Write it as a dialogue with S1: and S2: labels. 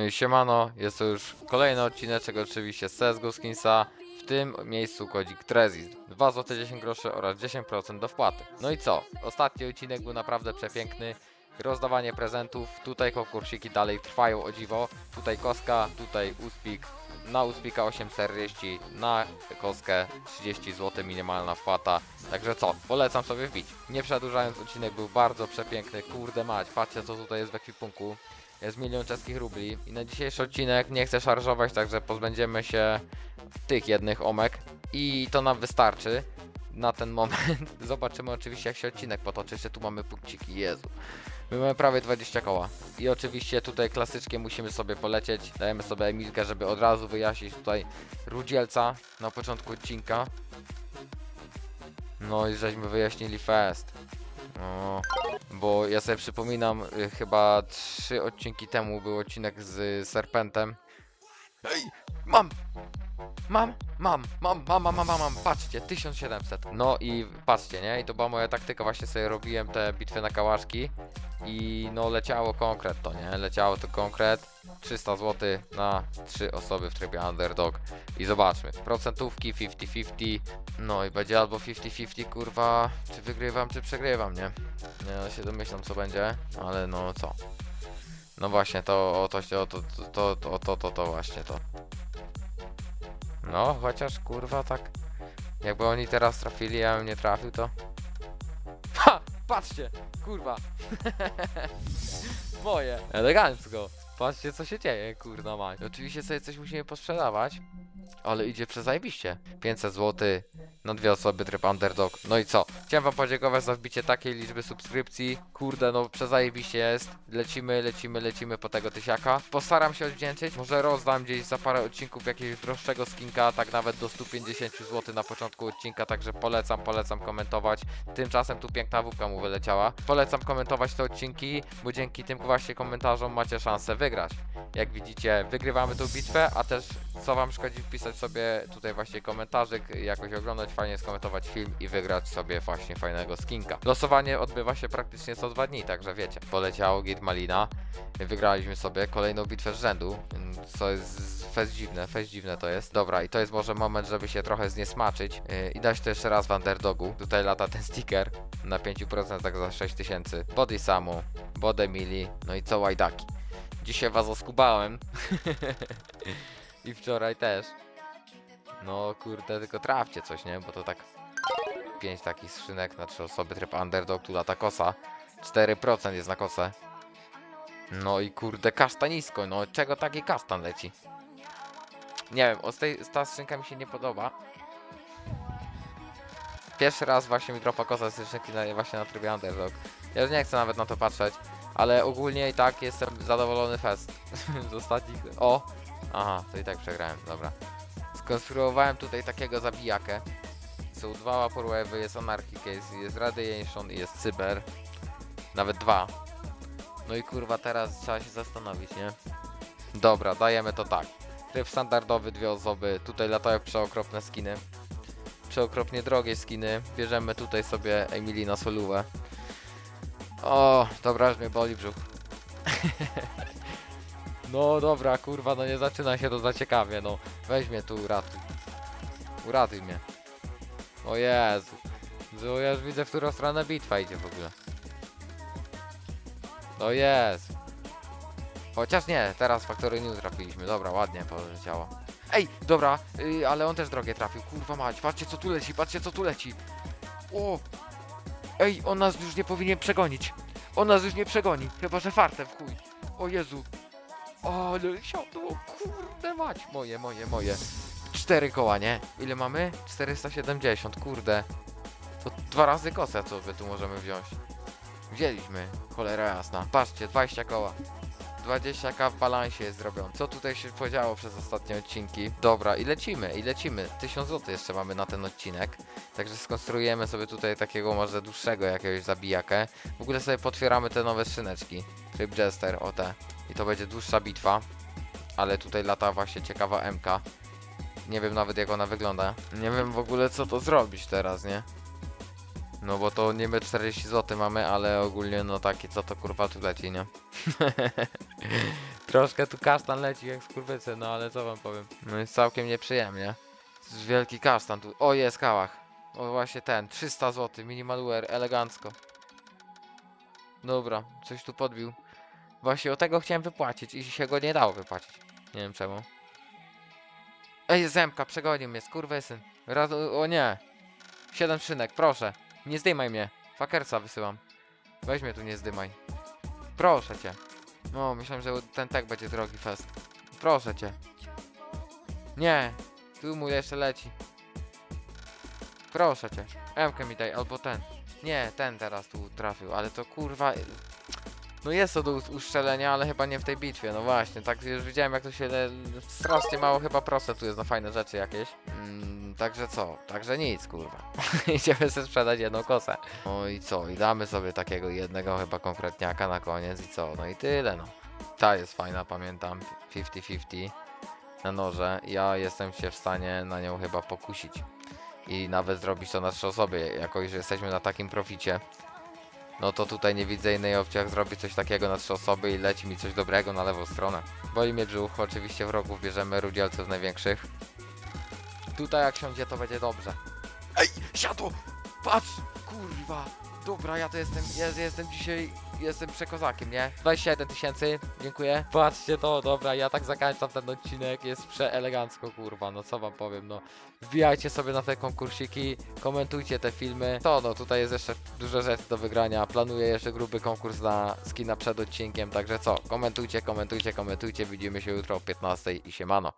S1: No i siemano, jest to już kolejny odcineczek oczywiście z CSGO Skinsa. W tym miejscu kodzik Trezis 2 zł 10 groszy oraz 10% do wpłaty. No i co? Ostatni odcinek był naprawdę przepiękny. Rozdawanie prezentów, tutaj konkursiki dalej trwają o dziwo. Tutaj koska, tutaj uspik. Na uspika 8,40, na koskę 30 zł minimalna wpłata. Także co, polecam sobie wbić. Nie przedłużając, odcinek był bardzo przepiękny. Kurde mać, patrzcie co tutaj jest w ekwipunku. Jest milion czeskich rubli. I na dzisiejszy odcinek nie chcę szarżować, także pozbędziemy się tych jednych omek. I to nam wystarczy na ten moment. Zobaczymy oczywiście jak się odcinek potoczy. Jeszcze tu mamy punkciki, Jezu. My mamy prawie 20 koła. I oczywiście tutaj klasycznie musimy sobie polecieć. Dajemy sobie Emilkę, żeby od razu wyjaśnić tutaj Rudzielca na początku odcinka. No i żeśmy wyjaśnili fest. No, bo ja sobie przypominam, y, chyba trzy odcinki temu był odcinek z Serpentem. Ej, mam! Mam, mam, mam, mam, mam, mam, mam, mam, patrzcie, 1700. No i patrzcie, nie? I to była moja taktyka, właśnie sobie robiłem te bitwy na kałaszki i no leciało konkret to, nie? Leciało to konkret. 300 zł na 3 osoby w trybie underdog. I zobaczmy, procentówki 50-50. No i będzie albo 50-50, kurwa, czy wygrywam, czy przegrywam, nie? Nie, no się domyślam co będzie, ale no co? No właśnie, to o to to, to, to, to, to, to właśnie to. No, chociaż kurwa tak. Jakby oni teraz trafili, ja bym nie trafił, to. Patrzcie! Kurwa! Moje! Elegancko! Patrzcie co się dzieje, kurna mać. Oczywiście sobie coś musimy posprzedawać. Ale idzie przezajebiście. 500 zł na dwie osoby tryb underdog. No i co? Chciałem wam podziękować za wbicie takiej liczby subskrypcji. Kurde, no przezajebiście jest. Lecimy, lecimy, lecimy po tego tysiaka. Postaram się odwdzięczyć. Może rozdam gdzieś za parę odcinków jakiegoś droższego skinka, tak nawet do 150 zł na początku odcinka, także polecam, polecam komentować. Tymczasem tu piękna wódka mu wyleciała. Polecam komentować te odcinki, bo dzięki tym właśnie komentarzom macie szansę wygrać. Jak widzicie, wygrywamy tą bitwę, a też co wam szkodzi wpisać sobie tutaj właśnie komentarzyk, jakoś oglądać, fajnie skomentować film i wygrać sobie właśnie fajnego skinka. Losowanie odbywa się praktycznie co dwa dni, także wiecie. Poleciało Git Malina, wygraliśmy sobie kolejną bitwę z rzędu, co jest fest dziwne, fest dziwne to jest. Dobra, i to jest może moment, żeby się trochę zniesmaczyć yy, i dać to jeszcze raz w underdogu. Tutaj lata ten sticker na 5% tak za 6000. Body Samu, Bode Mili, no i co łajdaki. Dzisiaj was oskubałem. I wczoraj też. No kurde, tylko trafcie coś, nie? Bo to tak 5 takich skrzynek na 3 osoby, tryb underdog, tu lata kosa. 4% jest na kosę. No i kurde, kasztan nisko, no czego taki kasztan leci? Nie wiem, o tej, ta skrzynka mi się nie podoba. Pierwszy raz właśnie mi dropa kosa z skrzynki na, właśnie na trybie underdog. Ja już nie chcę nawet na to patrzeć, ale ogólnie i tak jestem zadowolony fest z ostatnich... O! Aha, to i tak przegrałem, dobra. Skonstruowałem tutaj takiego zabijakę. Są dwa Vaporwave'y, jest Anarchy Case, jest Radiation i jest Cyber. Nawet dwa. No i kurwa teraz trzeba się zastanowić, nie? Dobra, dajemy to tak. Tryb standardowy, dwie osoby. Tutaj latają przeokropne skiny. Przeokropnie drogie skiny. Bierzemy tutaj sobie Emily na solówę. O, dobra, aż mnie boli brzuch. No dobra, kurwa, no nie zaczyna się to za ciekawie, no. Weź mnie tu, uratuj. Uratuj mnie. O Jezu. Jezu, ja już widzę, w którą stronę bitwa idzie w ogóle. O Jezu. Chociaż nie, teraz Factory New trafiliśmy. Dobra, ładnie poleciało. Ej, dobra, y, ale on też drogie trafił. Kurwa mać, patrzcie co tu leci, patrzcie co tu leci. O! Ej, on nas już nie powinien przegonić. On nas już nie przegoni. Chyba, że fartem w chuj. O Jezu. Ale siadło, kurde mać. Moje, moje, moje. Cztery koła, nie? Ile mamy? 470, kurde. To dwa razy kosę, co by tu możemy wziąć. Wzięliśmy, cholera jasna. Patrzcie, 20 koła. 20k w balansie jest zrobione. Co tutaj się podziało przez ostatnie odcinki? Dobra, i lecimy, i lecimy. 1000 zł jeszcze mamy na ten odcinek. Także skonstruujemy sobie tutaj takiego może dłuższego jakiegoś zabijakę. W ogóle sobie potwieramy te nowe skrzyneczki. Tryb Jester, o te. I to będzie dłuższa bitwa. Ale tutaj lata właśnie ciekawa MK. Nie wiem nawet jak ona wygląda. Nie wiem w ogóle co to zrobić teraz, nie? No bo to niby 40 zł mamy, ale ogólnie no takie co to kurwa tu leci, nie? Troszkę tu kasztan leci jak skurwycy, no ale co wam powiem. No jest całkiem nieprzyjemnie. Wielki kasztan tu. O, jest kałach. O, właśnie ten. 300 zł. Minimalware. Elegancko. Dobra, coś tu podbił. Właśnie o tego chciałem wypłacić i się go nie dało wypłacić. Nie wiem czemu. Ej, Zemka, przegonił mnie, skurwysyn. Raz, o nie. Siedem szynek, proszę. Nie zdymaj mnie. Fakersa wysyłam. Weź mnie tu, nie zdymaj. Proszę cię. No, myślałem, że ten tak będzie drogi fest. Proszę cię. Nie. Tu mu jeszcze leci. Proszę cię. Emkę mi daj, albo ten. Nie, ten teraz tu trafił, ale to kurwa... No jest to do us- uszczelenia, ale chyba nie w tej bitwie, no właśnie, tak już widziałem jak to się le... strasznie mało chyba procent tu jest na fajne rzeczy jakieś. Mm, także co? Także nic, kurwa. Idziemy sobie sprzedać jedną kosę. No i co? I damy sobie takiego jednego chyba konkretniaka na koniec i co? No i tyle, no. Ta jest fajna, pamiętam, 50-50 na noże. Ja jestem się w stanie na nią chyba pokusić. I nawet zrobić to na trzy osoby, jako że jesteśmy na takim proficie. No to tutaj nie widzę innej opcji jak zrobić coś takiego na trzy osoby i leci mi coś dobrego na lewą stronę. Mnie brzuch, oczywiście wrogów bierzemy rudzielców największych. Tutaj jak siądzie to będzie dobrze. Ej, siadło! Patrz! Kurwa! Dobra, ja to jestem, jestem dzisiaj, jestem przekozakiem, nie? 27 tysięcy, dziękuję. Patrzcie to, dobra, ja tak zakończam ten odcinek, jest przeelegancko, kurwa, no co wam powiem, no. Wbijajcie sobie na te konkursiki, komentujcie te filmy. To no, tutaj jest jeszcze dużo rzeczy do wygrania. Planuję jeszcze gruby konkurs na skina przed odcinkiem, także co? Komentujcie, komentujcie, komentujcie. Widzimy się jutro o 15 i siemano.